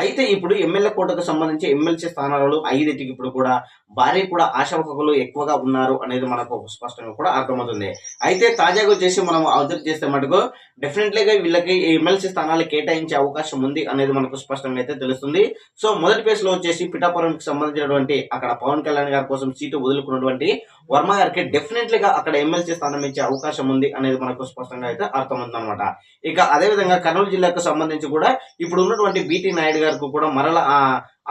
అయితే ఇప్పుడు ఎమ్మెల్యే కోటకు సంబంధించి ఎమ్మెల్సీ స్థానాలలో ఐదింటికి ఇప్పుడు కూడా భారీ కూడా ఆశావహకులు ఎక్కువగా ఉన్నారు అనేది మనకు స్పష్టంగా కూడా అర్థమవుతుంది. అయితే తాజాగా వచ్చేసి మనం అబ్జర్వ్ చేస్తే మటుకు డెఫినెట్లీగా వీళ్ళకి ఎమ్మెల్సీ స్థానాలు కేటాయించే అవకాశం ఉంది అనేది మనకు స్పష్టంగా అయితే తెలుస్తుంది. సో మొదటి ప్లేస్లో వచ్చేసి పిఠాపురంకి సంబంధించినటువంటి అక్కడ పవన్ కళ్యాణ్ గారి కోసం సీటు వదులుకున్నటువంటి వర్మ గారికి డెఫినెట్లీగా అక్కడ ఎమ్మెల్సీ స్థానం ఇచ్చే అవకాశం ఉంది అనేది మనకు స్పష్టంగా అయితే అర్థమవుతుంది అనమాట ఇక అదే విధంగా కర్నూలు జిల్లాకు సంబంధించి కూడా ఇప్పుడు ఉన్నటువంటి బీటీ నాయుడు గారికి కూడా మరల ఆ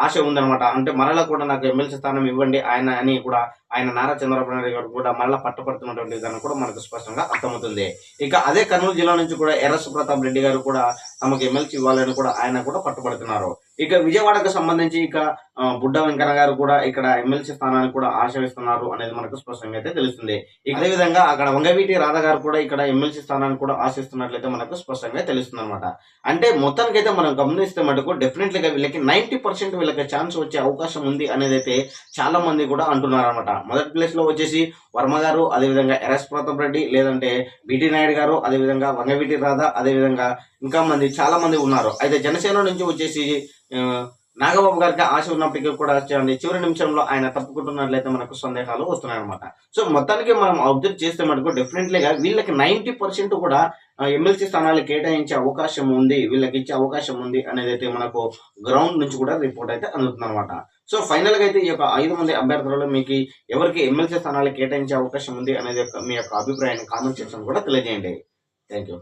ఆశ ఉందన్నమాట. అంటే మరలా కూడా నాకు ఎమ్మెల్సీ స్థానం ఇవ్వండి ఆయన అని కూడా ఆయన నారా చంద్రబాబు నాయుడు గారు కూడా మరలా పట్టుపడుతున్నటువంటి విధానం కూడా మనకు స్పష్టంగా అర్థమవుతుంది. ఇక అదే కర్నూలు జిల్లా నుంచి కూడా ఎర్రసు ప్రతాప్ రెడ్డి గారు కూడా తమకు ఎమ్మెల్సీ ఇవ్వాలని కూడా ఆయన కూడా పట్టుబడుతున్నారు. ఇక విజయవాడకు సంబంధించి ఇక బుడ్డ వెంకన్న గారు కూడా ఇక్కడ ఎమ్మెల్సీ స్థానాన్ని కూడా ఆశ్రయిస్తున్నారు అనేది మనకు స్పష్టంగా అయితే తెలుస్తుంది. ఇక అదే విధంగా అక్కడ వంగవీటి రాధ గారు కూడా ఇక్కడ ఎమ్మెల్సీ స్థానాన్ని కూడా ఆశిస్తున్నట్లయితే మనకు స్పష్టంగా తెలుస్తుంది అనమాట అంటే మొత్తానికైతే మనం గమనిస్తే మటుకు డెఫినెట్లీగా వీళ్ళకి నైన్టీ పర్సెంట్ వీళ్ళకి ఛాన్స్ వచ్చే అవకాశం ఉంది అనేది అయితే చాలా మంది కూడా అంటున్నారు అనమాట మొదటి ప్లేస్లో వచ్చేసి వర్మ గారు అదేవిధంగా ఎర్ఎస్ ప్రతాప్ రెడ్డి లేదంటే బిటి నాయుడు గారు అదేవిధంగా వంగవీటి రాధ అదేవిధంగా ఇంకా మంది చాలా మంది ఉన్నారు. అయితే జనసేన నుంచి వచ్చేసి నాగబాబు గారికి ఆశ ఉన్నప్పటికీ కూడా చూడండి చివరి నిమిషంలో ఆయన తప్పుకుంటున్నట్లయితే మనకు సందేహాలు వస్తున్నాయి అనమాట సో మొత్తానికి మనం అబ్జర్వ్ చేస్తే మనకు డెఫినెట్లీగా వీళ్ళకి నైన్టీ పర్సెంట్ కూడా ఎమ్మెల్సీ స్థానాలు కేటాయించే అవకాశం ఉంది. వీళ్ళకి ఇచ్చే అవకాశం ఉంది అనేది అయితే మనకు గ్రౌండ్ నుంచి కూడా రిపోర్ట్ అయితే అందుతుంది అనమాట సో ఫైనల్గా అయితే ఈ యొక్క ఐదు మంది అభ్యర్థులలో మీకు ఎవరికి ఎమ్మెల్సీ స్థానాలు కేటాయించే అవకాశం ఉంది అనేది మీ యొక్క అభిప్రాయాన్ని కామెంట్ సెక్షన్ కూడా తెలియజేయండి. Thank you